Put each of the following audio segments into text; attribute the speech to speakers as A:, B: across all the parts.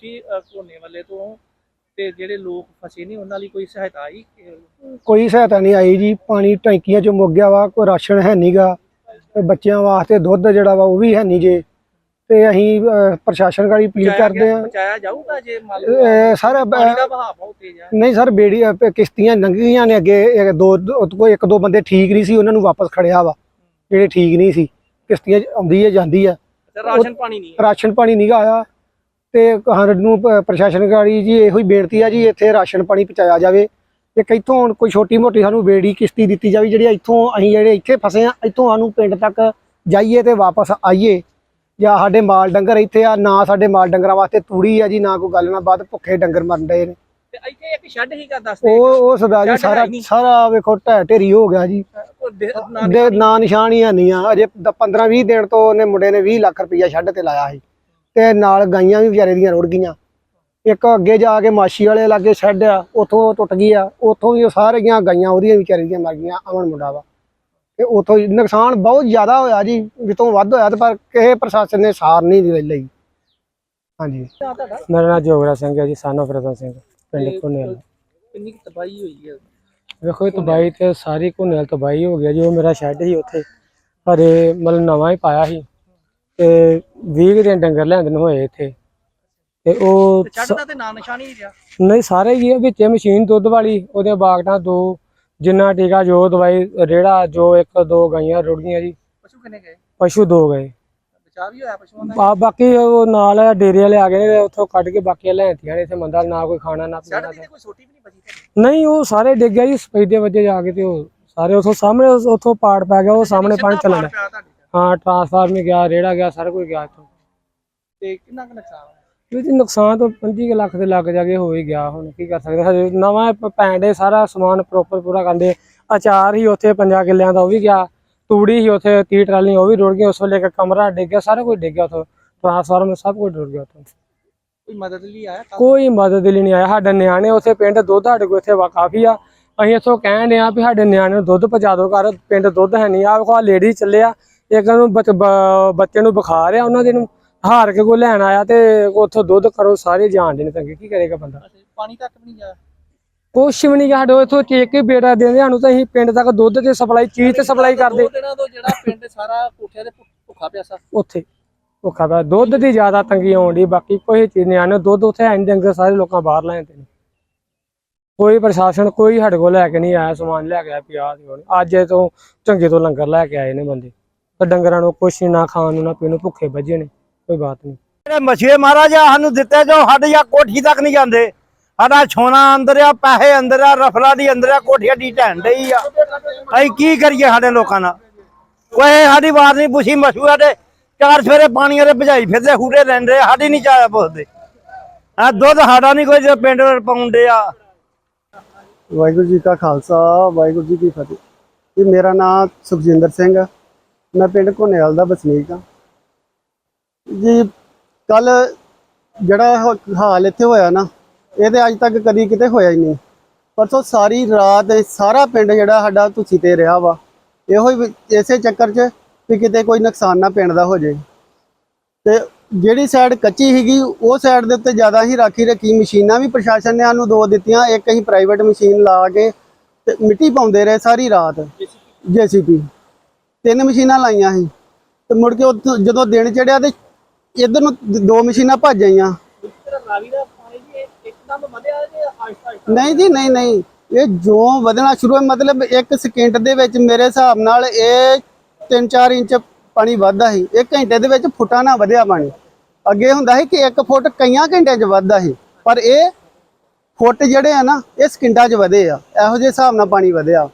A: ਤੁਸੀਂ ਅਹ, ਝੋਨੇ ਵਾਲੇ ਤੋਂ ਤੇ ਜਿਹੜੇ ਲੋਕ ਫਸੇ ਨੇ ਉਹਨਾਂ ਲਈ ਕੋਈ ਸਹਾਇਤਾ ਆਈ? ਕਿ-
B: ਕੋਈ ਸਹਾਇਤਾ ਨਹੀਂ ਆਈ ਜੀ। ਪਾਣੀ ਟੈਂਕੀਆਂ ਚ ਮੁੱਕ ਗਿਆ ਵਾ ਕੋਈ ਰਾਸ਼ਨ ਹੈ ਨਹੀਂਗਾ ਬੱਚਿਆਂ ਵਾਸਤੇ ਦੁੱਧ ਜਿਹੜਾ ਵਾ ਉਹ ਵੀ ਹੈ ਨਹੀਂ ਜੇ। ਤੇ ਅਸੀਂ ਅਹ, ਪ੍ਰਸ਼ਾਸਨ ਗਾੜੀ ਅਪੀਲ
A: ਬਚਾਇਆ
B: ਕਰਦੇ
A: ਗਿਆ-
B: ਆ
A: ਬਚਾਇਆ ਜਾਊਗਾ ਜੇ ਮੰਨ ਲਓ
B: ਇਹ ਸਰ
A: ਪਾਣੀ ਦਾ ਵਹਾਅ ਬਹੁਤ ਤੇਜ਼ ਹੈ
B: ਨਹੀਂ ਸਰ ਬੇੜੀ ਅਹ, ਕਿਸ਼ਤੀਆਂ ਲੰਘੀਆਂ ਨੇ ਅੱਗੇ। ਦੋ ਦੋ- ਕੋਈ ਇੱਕ ਦੋ ਬੰਦੇ ਠੀਕ ਨਹੀਂ ਸੀ ਉਹਨਾਂ ਨੂੰ ਵਾਪਸ ਖੜਿਆ ਵਾ। ਜਿਹੜੇ ਠੀਕ ਨਹੀਂ ਸੀ ਕਿਸ਼ਤੀਆਂ 'ਚ ਆਉਂਦੀ ਹੈ ਜਾਂਦੀ ਆ
A: ਰਾਸ਼ਨ ਪਾਣੀ ਨਹੀਂ ਹੈ।
B: ਰਾਸ਼ਨ ਪਾਣੀ ਨਹੀਂ ਗਾ ਆਇਆ। ਤੇ ਸਾਨੂੰ ਪ੍ਰਸ਼ਾਸਨ ਗਾੜੀ ਜੀ ਇਹੋ ਹੀ ਬੇਨਤੀ ਆ ਜੀ ਇੱਥੇ ਰਾਸ਼ਨ ਪਾਣੀ ਪਹੁੰਚਾਇਆ ਜਾਵੇ। ਤੇ ਕਿੱਥੋਂ ਹੁਣ ਕੋਈ ਛੋਟੀ ਮੋਟੀ ਸਾਨੂੰ ਬੇੜੀ ਕਿਸ਼ਤੀ ਦਿੱਤੀ ਜਾਵੇ ਜਿਹੜੀ ਇੱਥੋਂ ਅਸੀਂ ਜਿਹੜੇ ਇੱਥੇ ਫਸੇ ਆ ਇੱਥੋਂ ਸਾਨੂੰ ਪਿੰਡ ਤੱਕ ਜਾਈਏ ਤੇ ਵਾਪਸ ਆਈਏ। ਜਾਂ ਸਾਡੇ ਮਾਲ ਡੰਗਰ ਇੱਥੇ ਆ ਨਾ ਸਾਡੇ ਮਾਲ ਡੰਗਰਾਂ ਵਾਸਤੇ ਤੂੜੀ ਆ ਜੀ ਨਾ ਕੋਈ ਗੱਲ ਨਾ ਬਾਤ ਭੁੱਖੇ ਡੰਗਰ ਮਰਨ ਡਏ ਨੇ।
A: ਤੇ ਇੱਥੇ ਇੱਕ ਸ਼ੈੱਡ ਹੀਗਾ ਦੱਸਦੇ
B: ਉਹ ਉਹ ਸਰਦਾਰ ਜੀ ਸਾਰਾ। ਸਾਰਾ ਵੇਖੋ ਢਹਿ ਢੇਰੀ ਹੋ ਗਿਆ ਜੀ।
A: ਦੇ- ਨਾ-
B: ਨਿਸ਼ਾਨ ਹੀ ਹੈ ਨਹੀਂ ਆ ਅਜੇ 15 20 ਦਿਨ ਤੋਂ ਉਹਨੇ ਮੁੰਡੇ ਨੇ 20 ਲੱਖ ਰੁਪਈਆ ਛੱਡ ਤੇ ਲਾਇਆ ਸੀ। ਤੇ ਨਾਲ ਗਾਈਆਂ ਵੀ ਵਿਚਾਰੇ ਦੀਆਂ ਰੁੜ ਗਈਆਂ। ਇੱਕ ਅੱਗੇ ਜਾ ਕੇ ਮਾਛੀ ਵਾਲੇ ਲਾਗੇ ਛੱਡ ਆ ਉਥੋਂ ਟੁੱਟ ਗਈ ਆ ਉਥੋਂ ਵੀ ਉਹ ਸਾਰੀਆਂ ਗਾਈਆਂ ਉਹਦੀਆਂ ਵਿਚਾਰੇ ਦੀਆਂ ਮਰ ਗਈਆਂ ਅਮਨ ਮੁੰਡਾ ਵਾ। ਤੇ ਉਥੋਂ ਨੁਕਸਾਨ ਬਹੁਤ ਜ਼ਿਆਦਾ ਹੋਇਆ ਜੀ ਵੀ ਤੋਂ ਵੱਧ ਹੋਇਆ ਤੇ ਪਰ ਕਿਸੇ ਪ੍ਰਸ਼ਾਸਨ ਨੇ ਸਾਰ ਨਹੀਂ ਲਈ ਲਈ। ਹਾਂਜੀ।
C: ਮੇਰਾ ਨਾਮ ਜੋਗਰਾ ਸਿੰਘ ਹੈ ਜੀ ਸਾਨੋ ਫਰਜ਼ਾ ਸਿੰਘ ਪਿੰਡ ਘੁਨੇਲ
A: ਕਿੰਨੀ ਤਬਾਹੀ ਹੋਈ ਹੈ?
C: ਵੇਖੋ ਇਹ ਤਬਾਈ ਤੇ ਸਾਰੀ ਘੁਨੇਲ ਤਬਾਈ ਹੋ ਗਿਆ ਜੀ ਉਹ ਮੇਰਾ ਸ਼ੈੱਡ ਸੀ ਉੱਥੇ। ਹਰੇ ਮਤਲਬ ਨਵਾਂ ਹੀ ਪਾਇਆ ਸੀ। ਤੇ 20 ਕੁ ਦਿਨ ਡੰਗਰ ਲੈਂਦੇ ਨੂੰ ਹੋਏ ਇੱਥੇ। ਤੇ ਉਹ
A: ਤੇ ਛੱਡ ਦਾ ਤੇ ਨਾਂ ਨਿਸ਼ਾਨ ਹੀ ਨਹੀਂ ਰਿਹਾ?
C: ਨਹੀਂ ਸਾਰੇ ਹੀ ਆ ਵਿੱਚ ਮਸ਼ੀਨ ਦੁੱਧ ਵਾਲੀ ਉਹਦੇ ਬਾਗਟਾਂ ਦੋ ਜਿੰਨਾ ਟੀਕਾ ਜੋ ਦਵਾਈ ਰੇੜਾ ਜੋ ਇੱਕ ਦੋ ਗਾਈਆਂ ਰੁੜ ਗਈਆਂ ਜੀ।
A: ਪਸ਼ੂ ਕਿੰਨੇ ਗਏ?
C: ਪਸ਼ੂ ਦੋ ਗਏ।
A: ਬਚਾਅ ਵੀ ਹੋਇਆ ਪਸ਼ੂਆਂ ਦਾ?
C: ਬਾ- ਬਾਕੀ ਉਹ ਨਾਲ ਡੇਰੇ ਵਾਲੇ ਆ ਗਏ ਨੇ ਉੱਥੋਂ ਕੱਢ ਕੇ ਬਾਕੀਆਂ ਲੈਂਤੀਆਂ ਨੇ ਇੱਥੇ ਮੰਦਾ ਨਾ ਕੋਈ ਖਾਣਾ ਨਾ ਪੀਣਾ
A: ਦੀ ਤੇ ਕੋਈ ਛੋਟੀ ਵੀ ਨਹੀਂ ਬਚੀ ਤੁਹਾਡੀ।
C: ਨਹੀਂ ਉਹ ਸਾਰੇ ਡਿੱਗ ਗਿਆ ਜੀ ਸਪੈਦੇ ਵਜੇ ਜਾ ਕੇ ਤੇ ਉਹ ਸਾਰੇ ਉਥੋਂ ਸਾਹਮਣੇ ਉੱਥੋਂ ਪਾੜ ਪੈ ਗਿਆ ਉਹ ਸਾਹਮਣੇ ਪਾਣੀ ਚੱਲਣ
A: ਪਾੜ
C: ਲੱਗਾ
A: ਪਿਆ ਤੁਹਾਡੀ ਤੇ।
C: ਹਾਂ ਟਰਾਂਸਫਾਰਮਰ ਗਿਆ ਰੇੜਾ ਗਿਆ ਸਾਰਾ ਕੁਝ ਗਿਆ ਇੱਥੋਂ।
A: ਤੇ ਕਿੰਨਾ ਕੁ ਨੁਕਸਾਨ ਹੋਇਆ?
C: ਜੀ ਨੁਕਸਾਨ ਤਾਂ 25 ਕੁ ਲੱਖ ਦੇ ਲੱਗ ਜਾਗੇ ਹੋ ਹੀ ਗਿਆ ਹੁਣ ਕੀ ਕਰ ਸਕਦੇ? ਹਜੇ ਨਵਾਂ ਪੈਂਡੇ ਸਾਰਾ ਸਮਾਨ ਪ੍ਰੋਪਰ ਪੂਰਾ ਕਰਦੇ ਅਚਾਰ ਹੀ ਉੱਥੇ ਪੰਜਾਂ ਕਿੱਲਿਆਂ ਦਾ ਉਹ ਵੀ ਗਿਆ ਤੂੜੀ ਹੀ ਉੱਥੇ 30 ਟਰਾਲੀਆਂ ਉਹ ਵੀ ਰੁੜ ਗਈਆਂ ਉਸ ਵੇਲੇ ਇੱਕ ਕਮਰਾ ਡਿੱਗ ਗਿਆ ਸਾਰਾ ਕੁਝ ਡਿੱਗ ਗਿਆ ਉੱਥੋਂ। ਟਰਾਂਸਫਾਰਮਰ ਸਭ ਕੁਝ ਰੁੜ ਗਿਆ ਉੱਥੋਂ।
A: ਕੋਈ ਮਦਦ ਲਈ ਆਇਆ ਕੱਲ੍ਹ?
C: ਕੋਈ ਮਦਦ ਲਈ ਨਹੀਂ ਆਇਆ ਸਾਡੇ ਨਿਆਣੇ ਉੱਥੇ ਪਿੰਡ ਦੁੱਧ ਸਾਡੇ ਕੋਲ ਇੱਥੇ ਵਾ ਕਾਫੀ ਆ। ਅਸੀਂ ਇੱਥੋਂ ਕਹਿਣ ਡਏ ਆ ਵੀ ਸਾਡੇ ਨਿਆਣੇ ਨੂੰ ਦੁੱਧ ਪਹੁੰਚਾ ਦਿਓ ਘਰ ਪਿੰਡ ਦੁੱਧ ਹੈ ਨਹੀਂ ਆ ਵੇਖੋ ਲੇਡੀ ਚੱਲੇ ਆ ਇੱਕ ਨੂੰ ਬੱਚ- ਨੂੰ ਬੁਖਾਰ ਆ ਉਹਨਾਂ ਦੇ ਨੂੰ ਹਾਰ ਕੇ ਕੋਈ ਲੈਣ ਆਇਆ ਤੇ ਉੱਥੋਂ ਦੁੱਧ ਕਰੋ ਸਾਰੇ ਜਾਣਦੇ ਨੇ ਤੰਗੇ ਕੀ ਕਰੇਗਾ ਬੰਦਾ?
A: ਪਾਣੀ ਤੱਕ ਵੀ ਨਹੀਂ ਗਿਆ?
C: ਕੁਛ ਵੀ ਨਹੀਂ ਸਾਡੇ ਇੱਥੋਂ ਚੇਕ ਕੇ ਬੇੜਾ ਦਿੰਦੇ ਸਾਨੂੰ ਤਾਂ ਅਸੀਂ ਪਿੰਡ ਤੱਕ ਦੁੱਧ ਤੇ ਸਪਲਾਈ ਚੀਜ਼ ਤੇ ਸਪਲਾਈ ਕਰਦੇ।
A: ਦੋ ਦਿਨਾਂ ਤੋਂ ਜਿਹੜਾ ਪਿੰਡ ਸਾਰਾ ਕੋਠਿਆਂ ਦੇ ਭੁ- ਭੁੱਖਾ ਪਿਆਸਾ
C: ਉੱਥੇ ਭੁੱਖਾ ਪਿਆ। ਦੁੱਧ ਦੀ ਜ਼ਿਆਦਾ ਤੰਗੀ ਆਉਂਦੀ ਬਾਕੀ ਕੋਈ ਚੀਜ਼ ਨਹੀਂ ਆਨੇ ਦੁੱਧ ਉੱਥੇ ਐਂ ਡੰਗਰ ਸਾਰੇ ਲੋਕਾਂ ਬਾਹਰ ਲੈ ਜਾਂਦੇ ਨੇ। ਕੋਈ ਪ੍ਰਸ਼ਾਸਨ ਕੋਈ ਸਾਡੇ ਕੋਲ ਲੈ ਕੇ ਨਹੀਂ ਆਇਆ ਸਮਾਨ ਲੈ ਕੇ ਆਇਆ ਪਿਆ ਦੀ ਹੁਣ ਅੱਜ ਤੋਂ ਚੰਗੇ ਤੋਂ ਲੰਗਰ ਲੈ ਕੇ ਆਏ ਨੇ ਬੰਦੇ। ਤੇ ਡੰਗਰਾਂ ਨੂੰ ਕੁਛ ਨੀ, ਨਾ ਖਾਣ ਨੂੰ ਨਾ ਪੀਣ ਨੂੰ ਭੁੱਖੇ ਵੱਜੇ ਨੇ ਕੋਈ ਬਾਤ ਨਹੀਂ
D: ਜਿਹੜੇ ਮਛੀਏ ਮਹਾਰਾਜਾ ਸਾਨੂੰ ਦਿੱਤੇ ਜੋ ਸਾਡੇ ਜਾਂ ਕੋਠੀ ਤੱਕ ਨਹੀਂ ਜਾਂਦੇ। ਸਾਡਾ ਛੋਨਾ ਅੰਦਰ ਆ ਪੈਸੇ ਅੰਦਰ ਆ ਰਫਲਾ ਦੀ ਅੰਦਰ ਆ ਕੋਠੀਆਂ ਦੀ ਢਹਿਣ ਡਈ ਆ। ਅਸੀਂ ਕੀ ਕਰੀਏ ਸਾਡੇ ਲੋਕਾਂ ਨਾਲ? ਕੋਈ ਸਾਡੀ ਬਾਤ ਨਹੀਂ ਪੁੱਛੀ ਮਸ਼ਹੂਰ ਦੇ ਚਾਰ ਸਵੇਰੇ ਪਾਣੀ ਵਾਲੇ ਭਜਾਈ ਫਿਰਦੇ ਹੂੜੇ ਲੈਂਦੇ ਸਾਡੀ ਨਹੀਂ ਚਾਹ ਪੁੱਛਦੇ। ਆ ਦੁੱਧ ਸਾਡਾ ਨਹੀਂ ਕੋਈ ਜੋ ਪਿੰਡ ਪਾਉਂਦੇ ਆ।
B: ਵਾਹਿਗੁਰੂ ਜੀ ਕਾ ਖਾਲਸਾ ਵਾਹਿਗੁਰੂ ਜੀ ਕੀ ਫਤਿਹ। ਜੀ ਮੇਰਾ ਨਾਮ ਸੁਖਜਿੰਦਰ ਸਿੰਘ ਆ। ਮੈਂ ਪਿੰਡ ਘੁਨੇਲ ਦਾ ਵਸਨੀਕ ਹਾਂ। ਜੀ ਕੱਲ ਜਿਹੜਾ ਹਾਲ ਇੱਥੇ ਹੋਇਆ ਨਾ ਇਹ ਤੇ ਅੱਜ ਤੱਕ ਕਦੀ ਕਿਤੇ ਹੋਇਆ ਹੀ ਨਹੀਂ। ਪਰਸੋਂ ਸਾਰੀ ਰਾਤ ਸਾਰਾ ਪਿੰਡ ਜਿਹੜਾ ਸਾਡਾ ਤੁਸੀਂ ਤੇ ਰਿਹਾ ਵਾ ਇਹੋ ਹੀ ਇਸੇ ਚੱਕਰ 'ਚ ਵੀ ਕਿਤੇ ਕੋਈ ਨੁਕਸਾਨ ਨਾ ਪਿੰਡ ਦਾ ਹੋ ਜਾਏ। ਤੇ ਜਿਹੜੀ ਸਾਈਡ ਕੱਚੀ ਸੀਗੀ ਉਹ ਸਾਈਡ ਦੇ ਉੱਤੇ ਜ਼ਿਆਦਾ ਹੀ ਰਾਖੀ ਰੱਖੀ ਮਸ਼ੀਨਾਂ ਵੀ ਪ੍ਰਸ਼ਾਸਨ ਨੇ ਸਾਨੂੰ ਦੋ ਦਿੱਤੀਆਂ ਇੱਕ ਅਸੀਂ ਪ੍ਰਾਈਵੇਟ ਮਸ਼ੀਨ ਲਾ ਕੇ ਤੇ ਮਿੱਟੀ ਪਾਉਂਦੇ ਰਹੇ ਸਾਰੀ ਰਾਤ। ਜੀਸੀਪੀ ਤਿੰਨ ਮਸ਼ੀਨਾਂ ਲਾਈਆਂ ਸੀ। ਤੇ ਮੁੜ ਕੇ ਉੱਥੋਂ ਜਦੋਂ ਦਿਨ ਚੜਿਆ ਤੇ ਇਧਰ ਨੂੰ ਦ- ਦੋ ਮਸ਼ੀਨਾਂ ਭੱਜ ਆਈਆਂ।
A: ਤੇਰਾ ਰਾਵੀ ਦਾ ਪਾਣੀ ਜੀ ਇੱਕਦਮ ਵਧਿਆ ਜੇ ਆਹਿਸਤਾ ਆਹਿਸਤਾ
B: ਨਹੀਂ ਜੀ, ਨਹੀਂ ਨਹੀਂ। ਇਹ ਜੋ ਵਧਣਾ ਸ਼ੁਰੂ ਹੋਇਆ, ਮਤਲਬ ਇੱਕ ਸਕਿੰਟ ਦੇ ਵਿੱਚ ਮੇਰੇ ਹਿਸਾਬ ਨਾਲ ਇਹ 3-4 ਇੰਚ ਪਾਣੀ ਵੱਧਦਾ ਸੀ। ਇੱਕ ਘੰਟੇ ਦੇ ਵਿੱਚ ਫੁੱਟਾਂ ਨਾਲ ਵਧਿਆ ਪਾਣੀ। ਅੱਗੇ ਹੁੰਦਾ ਸੀ ਕਿ 1 ਫੁੱਟ ਕਈਆਂ ਘੰਟਿਆਂ 'ਚ ਵੱਧਦਾ ਸੀ। ਪਰ ਇਹ ਫੁੱਟ ਜਿਹੜੇ ਆ ਨਾ, ਇਹ ਸਕਿੰਟਾਂ 'ਚ ਵਧੇ ਆ। ਇਹੋ ਜਿਹੇ ਹਿਸਾਬ ਨਾਲ ਪਾਣੀ ਵਧਿਆ।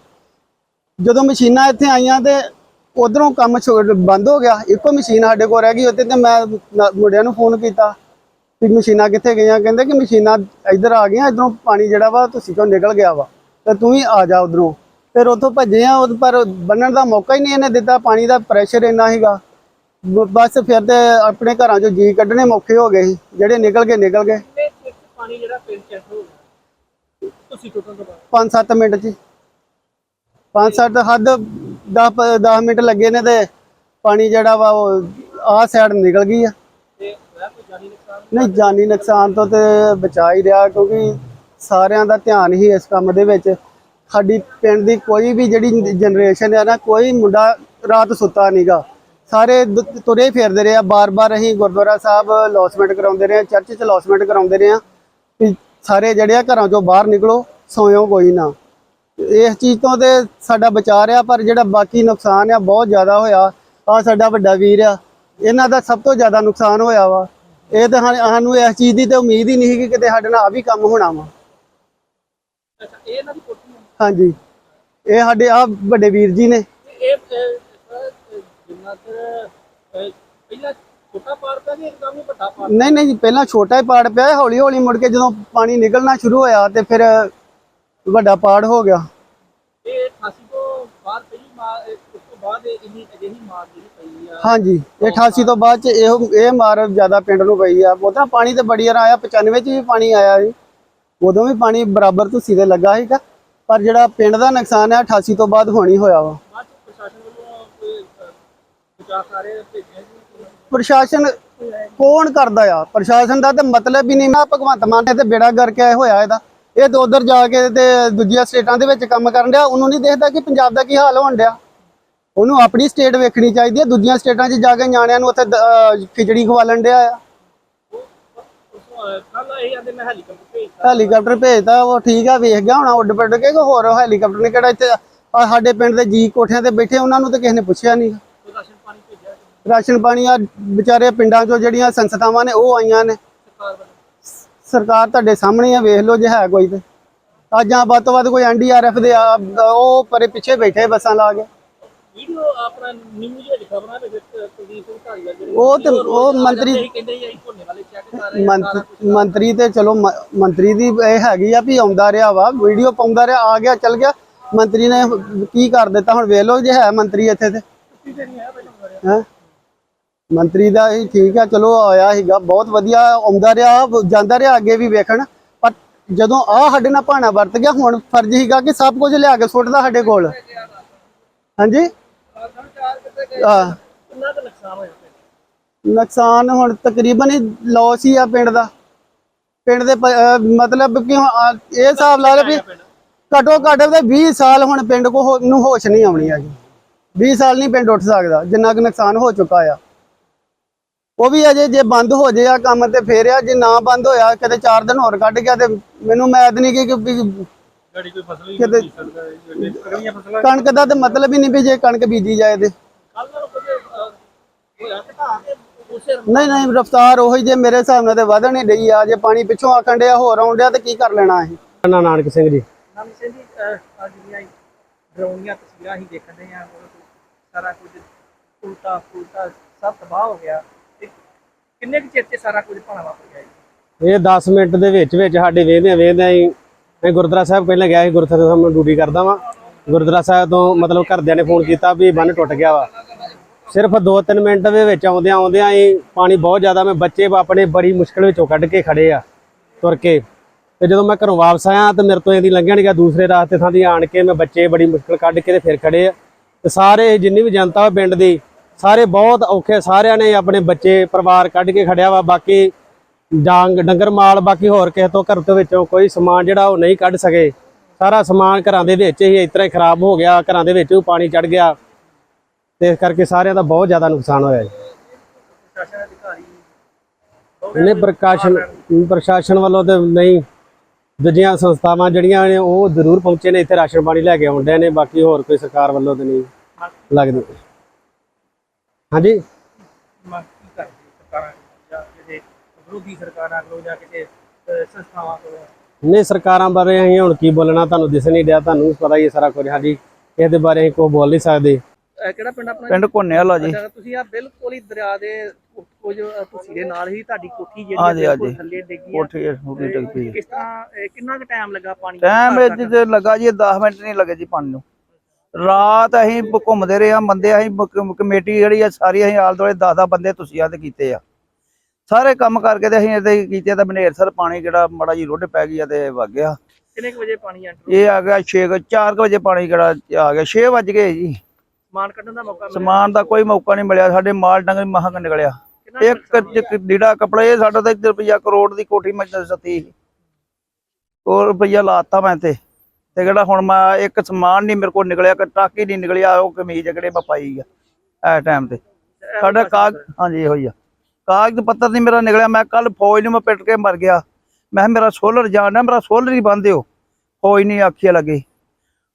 B: ਜਦੋਂ ਮਸ਼ੀਨਾਂ ਇੱਥੇ ਆਈਆਂ ਤੇ ਉਧਰੋਂ ਕੰਮ ਬੰਦ ਹੋ ਗਿਆ। ਇੱਕੋ ਮਸ਼ੀਨ ਸਾਡੇ ਕੋਲ ਰਹਿ ਗਈ ਉੱਥੇ ਤੇ ਮੈਂ ਮੁੰਡਿਆਂ ਨੂੰ ਫੋਨ ਕੀਤਾ ਵੀ ਮਸ਼ੀਨਾਂ ਕਿੱਥੇ ਗਈਆਂ? ਕਹਿੰਦੇ ਕਿ ਮਸ਼ੀਨਾਂ ਇੱਧਰ ਆ ਗਈਆਂ ਇਧਰੋਂ ਪਾਣੀ ਜਿਹੜਾ ਵਾ ਤੁਸੀਂ ਚੋਂ ਨਿਕਲ ਗਿਆ ਵਾ ਤੇ ਤੂੰ ਵੀ ਆ ਜਾ ਉਧਰੋਂ। ਫਿਰ ਉੱਥੋਂ ਭੱਜੇ ਆ ਪਰ ਬੰਨਣ ਦਾ ਮੌਕਾ ਹੀ ਨਹੀਂ ਇਹਨੇ ਦਿੱਤਾ ਪਾਣੀ ਦਾ ਪ੍ਰੈਸ਼ਰ ਇੰਨਾ ਬ- ਬਸ ਫਿਰ ਤੇ ਆਪਣੇ ਘਰਾਂ ਚੋਂ ਜੀ ਕੱਢਣੇ ਮੌਕੇ ਹੋ ਗਏ ਸੀ। ਜਿਹੜੇ ਨਿਕਲ ਗਏ ਨਿਕਲ ਗਏ।
A: ਤੇ ਪਾਣੀ ਜਿਹੜਾ ਪਿੰਡ ਚ ਹੋ ਗਿਆ। ਤੁਸੀਂ ਤੋਂ ਬਾਅਦ?
B: 5-7 ਮਿੰਟ 'ਚ 5-7 ਹੱਦ 10 10 ਮਿੰਟ ਲੱਗੇ ਨੇ ਤੇ ਪਾਣੀ ਜਿਹੜਾ ਵਾ ਉਹ ਆਹ ਸਾਈਡ ਨਿਕਲ ਗਈ ਆ। ਨਹੀਂ ਜਾਨੀ ਨੁਕਸਾਨ ਤੋਂ ਤੇ ਬਚਾ ਹੀ ਰਿਹਾ ਕਿਉਂਕਿ ਸਾਰਿਆਂ ਦਾ ਧਿਆਨ ਹੀ ਇਸ ਕੰਮ ਦੇ ਵਿੱਚ। ਸਾਡੀ ਪਿੰਡ ਦੀ ਕੋਈ ਵੀ ਜਿਹੜੀ ਜਨਰੇਸ਼ਨ ਹੈ ਨਾ ਕੋਈ ਮੁੰਡਾ ਰਾਤ ਸੁੱਤਾ ਨਹੀਂਗਾ ਸਾਰੇ ਤੁਰੇ ਫਿਰਦੇ ਰਹੇ ਆ। ਬਾਰ-ਬਾਰ ਅਸੀਂ ਗੁਰਦੁਆਰਾ ਸਾਹਿਬ ਲੌਸਮੈਂਟ ਕਰਾਉਂਦੇ ਰਹੇ ਆ ਚਰਚ 'ਚ ਲੌਸਮੈਂਟ ਕਰਾਉਂਦੇ ਰਹੇ ਆ। ਸਾਰੇ ਜਿਹੜੇ ਆ ਘਰਾਂ ਚੋਂ ਬਾਹਰ ਨਿਕਲੋ ਸੌਂਇਓ ਕੋਈ ਨਾ। ਇਸ ਚੀਜ਼ ਤੋਂ ਤੇ ਸਾਡਾ ਬਚਾ ਰਿਹਾ ਪਰ ਜਿਹੜਾ ਬਾਕੀ ਨੁਕਸਾਨ ਆ ਬਹੁਤ ਜ਼ਿਆਦਾ ਹੋਇਆ। ਆ ਸਾਡਾ ਵੱਡਾ ਵੀਰ ਆ ਇਹਨਾਂ ਦਾ ਸਭ ਤੋਂ ਜ਼ਿਆਦਾ ਨੁਕਸਾਨ ਹੋਇਆ ਵਾ। ਇਹ ਤਾਂ ਸਾਨੂੰ ਇਸ ਚੀਜ਼ ਦੀ ਤੇ ਉਮੀਦ ਹੀ ਨਹੀਂ ਕਿ ਕਿਤੇ ਸਾਡੇ ਨਾਲ ਆ ਵੀ ਕੰਮ ਹੋਣਾ ਵਾ।
A: ਅੱਛਾ ਇਹ ਇਹਨਾਂ ਦੀ ਕੋਠੀ ਹੈ?
B: ਹਾਂਜੀ। ਇਹ ਸਾਡੇ ਆ ਵੱਡੇ ਵੀਰ ਜੀ ਨੇ।
A: ਤੇ ਇਹ ਅਹ, ਅਹ, ਜਿੰਨਾ ਚਿਰ ਅਹ, ਪਹਿਲਾਂ ਛੋਟਾ ਪਾਰਕ ਹੈ ਕਿ ਇੱਕਦਮ ਹੀ ਵੱਡਾ ਪਾਰਕ
B: ਨਹੀਂ ਨਹੀਂ ਜੀ, ਪਹਿਲਾਂ ਛੋਟਾ ਹੀ ਪਾੜ ਪਿਆ ਹੌਲੀ ਹੌਲੀ ਮੁੜ ਕੇ ਜਦੋਂ ਪਾਣੀ ਨਿਕਲਣਾ ਸ਼ੁਰੂ ਹੋਇਆ ਤੇ ਫਿਰ ਵੱਡਾ ਪਾੜ ਹੋ ਗਿਆ।
A: ਇਹ 88 ਤੋਂ ਬਾਅਦ ਪਹਿਲੀ ਮਾਰ ਇਹ- ਉਸ ਤੋਂ ਬਾਅਦ ਇਹ ਇੰਨੀ ਅਜਿਹੀ ਮਾਰ ਜਿਹੜੀ ਪਈ ਆ।
B: ਹਾਂਜੀ ਇਹ 88 ਤੋਂ ਬਾਅਦ ਚ ਇਹ ਇਹ ਮਾਰ ਜ਼ਿਆਦਾ ਪਿੰਡ ਨੂੰ ਪਈ ਆ। ਉਹਦਾ ਪਾਣੀ ਤੇ ਬੜੀ ਵਾਰ ਆਇਆ 95 ਚ ਵੀ ਪਾਣੀ ਆਇਆ ਜੀ ਉਦੋਂ ਵੀ ਪਾਣੀ ਬਰਾਬਰ ਤੁਸੀਂ ਤੇ ਲੱਗਾ ਸੀਗਾ। ਪਰ ਜਿਹੜਾ ਪਿੰਡ ਦਾ ਨੁਕਸਾਨ ਹੈ 88 ਤੋਂ ਬਾਅਦ ਹੋਣੀ ਹੋਇਆ ਵਾ।
A: ਪ੍ਰਸ਼ਾਸਨ
B: ਕੌਣ ਕਰਦਾ ਆ? ਪ੍ਰਸ਼ਾਸਨ ਦਾ ਤਾਂ ਮਤਲਬ ਹੀ ਨਹੀਂ। ਨਾ ਭਗਵੰਤ ਮਾਨ ਨੇ ਤੇ ਬੇੜਾ ਕਰਕੇ ਹੋਇਆ ਇਹਦਾ। ਇਹ ਤਾਂ ਉਧਰ ਜਾ ਕੇ ਤੇ ਦੂਜੀਆਂ ਸਟੇਟਾਂ ਦੇ ਵਿੱਚ ਕੰਮ ਕਰਨ ਡਿਆ, ਉਹਨੂੰ ਨਹੀਂ ਦੇਖਦਾ ਕਿ ਪੰਜਾਬ ਦਾ ਕੀ ਹਾਲ ਹੋਣ ਡਿਆ। ਉਹਨੂੰ ਆਪਣੀ ਸਟੇਟ ਵੇਖਣੀ ਚਾਹੀਦੀ ਹੈ, ਦੂਜੀਆਂ ਸਟੇਟਾਂ 'ਚ ਜਾ ਕੇ ਨਿਆਣਿਆਂ ਨੂੰ ਉੱਥੇ ਖਿਚੜੀ ਖਵਾਲਣ ਡਿਆ ਆ।
A: ਹੈਲੀਕਾਪਟਰ ਭੇਜਤਾ
B: ਭੇਜਦਾ ਉਹ ਠੀਕ ਆ, ਵੇਖ ਗਿਆ ਹੁਣ ਉੱਡ ਪੱਡ ਕੇ ਕਿ ਹੋਰ ਹੈਲੀਕਾਪਟਰ ਨੇ ਕਿਹੜਾ ਇੱਥੇ ਸਾਡੇ ਪਿੰਡ ਦੇ ਜੀ ਕੋਠਿਆਂ ਤੇ ਬੈਠੇ, ਉਹਨਾਂ ਨੂੰ ਤਾਂ ਕਿਸੇ ਨੇ ਪੁੱਛਿਆ ਨਹੀਂ।
A: ਰਾਸ਼ਨ ਪਾਣੀ
B: ਰਾਸ਼ਨ ਪਾਣੀ ਆ ਵਿਚਾਰੇ ਪਿੰਡਾਂ 'ਚੋਂ ਜਿਹੜੀਆਂ ਸੰਸਥਾਵਾਂ ਨੇ, ਉਹ ਆਈਆਂ ਨੇ।
A: ਸਰਕਾਰ
B: ਤੁਹਾਡੇ ਸਾਹਮਣੇ ਆ ਵੇਖ ਲਓ ਜੇ ਹੈ ਕੋਈ ਤੇ। ਅੱਜ ਆ ਵੱਧ ਤੋਂ ਵੱਧ ਕੋਈ ਐਨਡੀਆਰਐਫ ਦੇ ਆ ਉਹ ਪਰੇ ਪਿੱਛੇ ਬੈਠੇ ਬੱਸਾਂ ਲਾ ਕੇ।
A: ਵੀਡੀਓ ਆਪਣਾ ਨਿਊਜ਼ ਵਿੱਚ ਖਬਰਾਂ ਦੇ ਵਿੱਚ ਕੁਲਦੀਪ ਸਿੰਘ ਢਾਲੀਵਾਲ ਜਿਹੜੇ
B: ਉਹ ਤੇ- ਉਹ ਮੰਤਰੀ-
A: ਸੀ, ਕਹਿੰਦੇ ਜੀ ਅਸੀਂ ਭੋਨੇ ਵਾਲੇ ਚੈੱਕ ਕਰ ਰਹੇ ਹਾਂ
B: ਮੰਤ-
A: ਸਾਰਾ ਕੁਛ।
B: ਮੰਤਰੀ ਤੇ ਚਲੋ ਮ- ਮੰਤਰੀ ਦੀ ਇਹ ਹੈਗੀ ਆ ਵੀ ਆਉਂਦਾ ਰਿਹਾ ਵਾ ਵੀਡੀਓ ਪਾਉਂਦਾ ਰਿਹਾ ਆ ਗਿਆ ਚੱਲ ਗਿਆ। ਮੰਤਰੀ ਨੇ ਕੀ ਕਰ ਦਿੱਤਾ ਹੁਣ ਵੇਖ ਲਓ ਜੇ ਹੈ ਮੰਤਰੀ ਇੱਥੇ ਤੇ। ਹੈਂ? ਮੰਤਰੀ ਦਾ ਹੀ ਠੀਕ ਆ ਚਲੋ ਆਇਆ ਸੀਗਾ ਬਹੁਤ ਵਧੀਆ ਆਉਂਦਾ ਰਿਹਾ ਜਾਂਦਾ ਰਿਹਾ ਅੱਗੇ ਵੀ ਵੇਖਣ ਪਰ ਜਦੋਂ ਆ ਸਾਡੇ ਨਾਲ ਭਾਣਾ ਵਰਤ ਗਿਆ ਹੁਣ ਫਰਜ਼ ਸੀਗਾ ਕਿ ਸਭ ਕੁਝ ਲਿਆ ਕੇ ਸੁੱਟਦਾ ਸਾਡੇ ਕੋਲ। ਹਾਂਜੀ? ਆ।
A: ਨੁਕਸਾਨ
B: ਹੁਣ ਤਕਰੀਬਨ ਹੀ ਲਾਸ ਹੀ ਆ ਪਿੰਡ ਦਾ। ਪਿੰਡ ਦੇ ਮਤਲਬ ਕਿ ਆ- ਇਹ ਹਿਸਾਬ ਲਾ ਲਓ ਵੀ ਘਟੋ ਘੱਟ ਤੇ 20 ਸਾਲ ਹੁਣ ਪਿੰਡ ਕੋ ਨੂੰ ਹੋਸ਼ ਨਹੀਂ ਆਉਣੀ ਹੈਗੀ। 20 ਸਾਲ ਨਹੀਂ ਪਿੰਡ ਉੱਠ ਸਕਦਾ ਜਿੰਨਾ ਕੁ ਨੁਕਸਾਨ ਹੋ ਚੁੱਕਾ ਆ। ਉਹ ਵੀ ਅਜੇ ਜੇ ਬੰਦ ਹੋ ਜੇ ਆ ਕੰਮ ਤੇ ਫੇਰ ਆ ਜੇ ਨਾ ਬੰਦ ਹੋਇਆ ਕਿਤੇ 4 ਦਿਨ ਹੋਰ ਕੱਢ ਗਿਆ ਤੇ ਮੈਨੂੰ ਮੈਦ ਨਹੀਂ ਕਿ
A: ਗਾੜੀ ਕੋਈ ਫਸਲ ਹੀ
B: ਕਿਤੇ
A: ਅਗਲੀਆਂ ਫਸਲਾਂ
B: ਕਣਕ ਦਾ ਤੇ ਮਤਲਬ ਹੀ ਨਹੀਂ ਵੀ ਜੇ ਕਣਕ ਬੀਜੀ ਜਾਏ ਤੇ। ਨਹੀਂ ਨਹੀਂ ਰਫਤਾਰ ਉਹੀ ਜੇ ਮੇਰੇ ਹਿਸਾਬ ਨਾਲ ਤੇ ਵਧਣ ਹੀ ਡਈ ਆ ਜੇ ਪਾਣੀ ਪਿੱਛੋਂ ਆਕਣ ਡਿਆ ਹੋਰ ਆਉਣ ਡਿਆ ਤੇ ਕੀ ਕਰ ਲੈਣਾ ਅਸੀਂ?
E: ਨਾ ਨਾਨਕ ਸਿੰਘ ਜੀ।
A: ਨਾਮ ਸਿੰਘ ਜੀ ਅੱਜ ਦੀਆਂ ਡਰਾਉਣੀਆਂ ਤਸਵੀਰਾਂ ਹੀ ਦੇਖਣ ਦੇ ਆ ਸਾਰਾ ਕੁਝ ਉਲਟਾ ਫੁਲਟਾ ਸਭ ਤਬਾਹ ਹੋ ਗਿਆ। ਕਿੰਨੇ ਕੁ ਚਿਰ ਚ ਸਾਰਾ ਕੁਝ ਭਾਣਾ ਵਾਪਰ ਗਿਆ ਜੀ?
E: ਇਹ 10 ਮਿੰਟ ਦੇ ਵਿੱਚ ਵਿੱਚ ਸਾਡੇ ਵੇਖਦੇ ਵੇਖਦੇ ਹੀ ਮੈਂ ਗੁਰਦੁਆਰਾ ਸਾਹਿਬ ਪਹਿਲਾਂ ਗਿਆ ਸੀ, ਗੁਰਦੁਆਰਾ ਸਾਹਿਬ ਮੈਂ ਡਿਊਟੀ ਕਰਦਾ ਵਾਂ। ਗੁਰਦੁਆਰਾ ਸਾਹਿਬ ਤੋਂ ਮਤਲਬ ਘਰਦਿਆਂ ਨੇ ਫੋਨ ਕੀਤਾ ਵੀ ਬੰਨ ਟੁੱਟ ਗਿਆ ਵਾ। ਸਿਰਫ 2-3 ਮਿੰਟ ਦੇ ਵਿੱਚ ਆਉਂਦਿਆਂ ਆਉਂਦਿਆਂ ਹੀ ਪਾਣੀ ਬਹੁਤ ਜ਼ਿਆਦਾ, ਮੈਂ ਬੱਚੇ ਆਪਣੇ ਬੜੀ ਮੁਸ਼ਕਲ ਵਿੱਚੋਂ ਕੱਢ ਕੇ ਖੜੇ ਆ, ਤੁਰ ਕੇ। ਤੇ ਜਦੋਂ ਮੈਂ ਘਰੋਂ ਵਾਪਸ ਆਇਆ ਤੇ ਮੇਰੇ ਤੋਂ ਇਹਦੀ ਲੰਘਣ ਗਿਆ, ਦੂਸਰੇ ਰਾਸਤੇ ਥਾਂ ਦੀ ਆਣ ਕੇ ਮੈਂ ਬੱਚੇ ਬੜੀ ਮੁਸ਼ਕਲ ਕੱਢ ਕੇ ਤੇ ਫਿਰ ਖੜੇ ਆ। ਤੇ ਸਾਰੇ ਜਿੰਨੀ ਵੀ ਜਨਤਾ ਵਾ ਪਿੰਡ ਦੀ ਸਾਰੇ ਬਹੁਤ ਔਖੇ, ਸਾਰਿਆਂ ਨੇ ਆਪਣੇ ਬੱਚੇ, ਪਰਿਵਾਰ ਕੱਢ ਕੇ ਖੜਿਆ ਵਾ, ਬਾਕੀ ਡਾਂਗ, ਡੰਗਰ ਮਾਲ, ਬਾਕੀ ਹੋਰ ਕਿਸੇ ਤੋਂ ਘਰ ਤੋਂ ਵਿੱਚੋਂ ਕੋਈ ਸਮਾਨ ਜਿਹੜਾ ਉਹ ਨਹੀਂ ਕੱਢ ਸਕੇ। ਸਾਰਾ ਸਮਾਨ ਘਰਾਂ ਦੇ ਵਿੱਚ ਹੀ ਇਸ ਤਰ੍ਹਾਂ ਖਰਾਬ ਹੋ ਗਿਆ, ਘਰਾਂ ਦੇ ਵਿੱਚ ਵੀ ਪਾਣੀ ਚੜ ਗਿਆ। ਤੇ ਇਸ ਕਰਕੇ ਸਾਰਿਆਂ ਦਾ ਬਹੁਤ ਜ਼ਿਆਦਾ ਨੁਕਸਾਨ ਹੋਇਆ ਜੀ।
A: ਪ੍ਰਸ਼ਾਸਨ
E: ਪ੍ਰਕਾਸ਼ਨ, ਪ੍ਰਸ਼ਾਸਨ ਵੱਲੋਂ ਤੇ ਨਹੀਂ, ਦੂਜੀਆਂ ਸੰਸਥਾਵਾਂ ਜਿਹੜੀਆਂ ਨੇ ਉਹ ਜ਼ਰੂਰ ਪਹੁੰਚੇ ਨੇ, ਇੱਥੇ ਰਾਸ਼ਨ ਪਾਣੀ ਲੈ ਕੇ ਆਉਂਦੇ ਨੇ, ਬਾਕੀ ਹੋਰ ਕੋਈ ਸਰਕਾਰ ਵੱਲੋਂ ਤੇ ਨਹੀਂ ਲੱਗਦੀ। ਹਾਂਜੀ।
A: ਮੰਗ ਕੀ ਕਰਦੇ ਸਰਕਾਰਾਂ ਜਾਂ ਕਿਸੇ ਵਿਰੋਧੀ ਸਰਕਾਰਾਂ ਕੋਲੋਂ ਜਾਂ ਕਿਸੇ ਅਹ, ਸੰਸਥਾਵਾਂ ਕੋਲੋਂ।
E: ਨਹੀਂ ਸਰਕਾਰਾਂ ਬਾਰੇ ਅਸੀਂ ਹੁਣ ਕੀ ਬੋਲਣਾ ਤੁਹਾਨੂੰ ਦਿਸ ਨਹੀਂ ਰਿਹਾ ਤੁਹਾਨੂੰ ਪਤਾ ਹੀ ਹੈ ਸਾਰਾ ਕੁਝ। ਹਾਂਜੀ ਇਹਦੇ ਬਾਰੇ ਅਸੀਂ ਕੋਈ ਬੋਲ ਨਹੀਂ ਸਕਦੇ।
A: ਅਹ, ਕਿਹੜਾ ਪਿੰਡ ਆਪਣਾ
F: ਪਿੰਡ ਜੀ।
A: ਅੱਛਾ, ਤੁਸੀਂ ਆ ਬਿਲਕੁਲ ਹੀ ਦਰਿਆ ਦੇ ਕੁਝ ਤੁਸੀਂ ਦੇ ਨਾਲ ਹੀ ਤੁਹਾਡੀ ਕੋਠੀ ਜਿਹੜੀ
F: ਹਾਂਜੀ,
A: ਹੈ ਬਿਲਕੁਲ
F: ਹਾਂਜੀ।
A: ਥੱਲੇ ਡਿੱਗੀ ਆ
F: ਕੋਠੀ ਹੁਣੀ ਡਿੱਗ ਪਈ
A: ਕਿਸ ਤਰ੍ਹਾਂ ਅਹ, ਕਿੰਨਾ ਕੁ ਟਾਈਮ ਲੱਗਾ ਪਾਣੀ
F: ਟਾਈਮ ਇਹ ਤੇ ਲੱਗਾ ਜੀ 10 ਮਿੰਟ ਨਹੀਂ ਲੱਗੇ ਜੀ ਪਾਣੀ ਨੂੰ। ਰਾਤ ਅਸੀਂ ਘੁੰਮਦੇ ਰਹੇ ਆ ਬੰਦੇ ਅਸੀਂ ਕਮੇਟੀ ਜਿਹੜੀ ਆ ਸਾਰੀ ਅਸੀਂ ਆਲ ਦੁਆਲੇ 10-10 ਬੰਦੇ ਤੁਸੀਂ ਆ ਤੇ ਕੀਤੇ ਆ। ਸਾਰੇ ਕੰਮ ਕਰਕੇ ਤੇ ਅਸੀਂ ਇਹਦੇ ਕੀਤੇ ਤਾਂ ਬਨੇਰ ਸਰ ਪਾਣੀ ਜਿਹੜਾ ਮੜਾ ਜੀ ਰੁੱਡ ਪੈ ਗਈ ਆ ਤੇ ਵਗ ਗਿਆ।
A: ਕਿੰਨੇ ਕੁ ਵਜੇ ਪਾਣੀ ਐਂਟਰ
F: ਇਹ ਆ ਗਿਆ 6 4 ਵਜੇ ਪਾਣੀ ਜਿਹੜਾ ਆ ਗਿਆ 6 ਵਜ ਗਏ ਜੀ।
A: ਸਮਾਨ ਕੱਢਣ ਦਾ ਮੌਕਾ
F: ਸਮਾਨ ਦਾ ਕੋਈ ਮੌਕਾ ਨਹੀਂ ਮਿਲਿਆ ਸਾਡੇ ਮਾਲ ਡੰਗਰ ਮਹਾਂ ਨਿਕਲਿਆ।
A: ਕੁ
F: ਇੱਕ
A: ਨੁਕਸਾਨ ਹੋਇਆ?
F: ਲੀੜਾ ਕਪੜਾ ਇਹ ਸਾਡਾ ਤਾਂ ਰੁਪਈਆ ਕਰੋੜ ਦੀ ਕੋਠੀ ਮੈਂ ਸਤੀ ਉਹ ਰੁਪਈਆ ਲਾਤਾ ਮੈਂ ਤੇ। ਤੇ ਜਿਹੜਾ ਹੁਣ ਮੈਂ ਇੱਕ ਸਮਾਨ ਨਹੀਂ ਮੇਰੇ ਕੋਲ ਨਿਕਲਿਆ ਟਾਕੀ ਨਹੀਂ ਨਿਕਲਿਆ ਉਹ ਕਮੀਜ਼ ਜਿਹੜੇ ਮੈਂ ਪਾਈ ਆ ਐ ਟਾਈਮ ਤੇ। ਸਾਡਾ ਕਾਗ ਹਾਂਜੀ ਇਹੋ ਹੀ ਆ। ਕਾਗਜ਼ ਪੱਤਰ ਨਹੀਂ ਮੇਰਾ ਨਿਕਲਿਆ ਮੈਂ ਕੱਲ ਫੌਜ ਨੂੰ ਮੈਂ ਪਿੱਟ ਕੇ ਮਰ ਗਿਆ। ਮੈਂ ਮੇਰਾ ਸੋਲਰ ਜਾਣਾ ਮੇਰਾ ਸੋਲਰ ਹੀ ਬੰਦ ਦਿਓ। ਫੌਜ ਨਹੀਂ ਆਖੀ ਲੱਗੀ।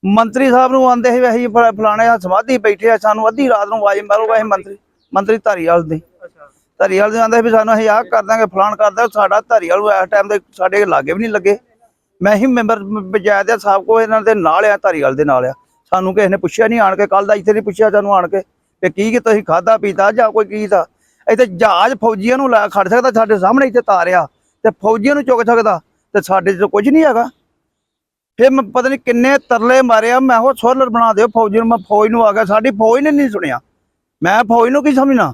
F: ਮੰਤਰੀ ਸਾਹਿਬ ਨੂੰ ਆਂਦੇ ਸੀ ਫ- ਫਲਾਣੇ ਆ ਸਮਾਧੀ ਬੈਠੇ ਆ ਸਾਨੂੰ ਅੱਧੀ ਰਾਤ ਨੂੰ ਆਵਾਜ਼ ਮਾਰੂਗਾ ਇਹ ਮੰਤਰੀ ਮੰਤਰੀ ਧਾਰੀਵਾਲ ਦੇ।
A: ਅੱਛਾ।
F: ਧਾਰੀਵਾਲ ਦੇ ਆਂਦੇ ਵੀ ਸਾਨੂੰ ਅਸੀਂ ਆਹ ਕਰ ਦਾਂਗੇ ਫਲਾਣ ਕਰ ਦਾਂਗੇ ਸਾਡਾ ਧਾਰੀਵਾਲ ਇਸ ਟਾਈਮ ਦੇ ਸਾਡੇ ਲਾਗੇ ਵੀ ਨਹੀਂ ਲੱਗੇ। ਮੈਂ ਹੀ ਮੈਂਬਰ ਪੰਚਾਇਤ ਆ ਸਾਹਿਬ ਕੋ ਇਹਨਾਂ ਦੇ ਨਾਲ ਆ ਧਾਰੀਵਾਲ ਦੇ ਨਾਲ ਆ। ਸਾਨੂੰ ਕਿਸੇ ਨੇ ਪੁੱਛਿਆ ਨਹੀਂ ਆਣ ਕੇ ਕੱਲ ਦਾ ਇੱਥੇ ਨਹੀਂ ਪੁੱਛਿਆ ਸਾਨੂੰ ਆਣ ਕੇ। ਕਿ ਕੀ ਕਿ ਤੁਸੀਂ ਖਾਦਾ ਪੀਤਾ ਜਾਂ ਕੋਈ ਕੀ ਦਾ ਇੱਥੇ ਜਹਾਜ਼ ਫੌਜੀਆਂ ਨੂੰ ਲੈ ਖੜ ਸਕਦਾ ਸਾਡੇ ਸਾਹਮਣੇ ਇੱਥੇ ਤਾਰਿਆ ਤੇ ਫੌਜੀਆਂ ਨੂੰ ਚੁੱਕ ਸਕਦਾ ਤੇ ਸਾਡੇ 'ਚ ਕੁਝ ਨਹੀਂ ਹੈਗਾ। ਫਿਰ ਮੈਂ ਪਤਾ ਨਹੀਂ ਕਿੰਨੇ ਤਰਲੇ ਮਾਰਿਆ ਮੈਂ ਉਹ ਸੋਲਰ ਬਣਾ ਦਿਓ ਫੌਜੀ ਨੂੰ ਮੈਂ ਫੌਜ ਨੂੰ ਆ ਗਿਆ ਸਾਡੀ ਫੌਜ ਨੇ ਨਹੀਂ ਸੁਣਿਆ। ਮੈਂ ਫੌਜ ਨੂੰ ਕੀ ਸਮਝਣਾ?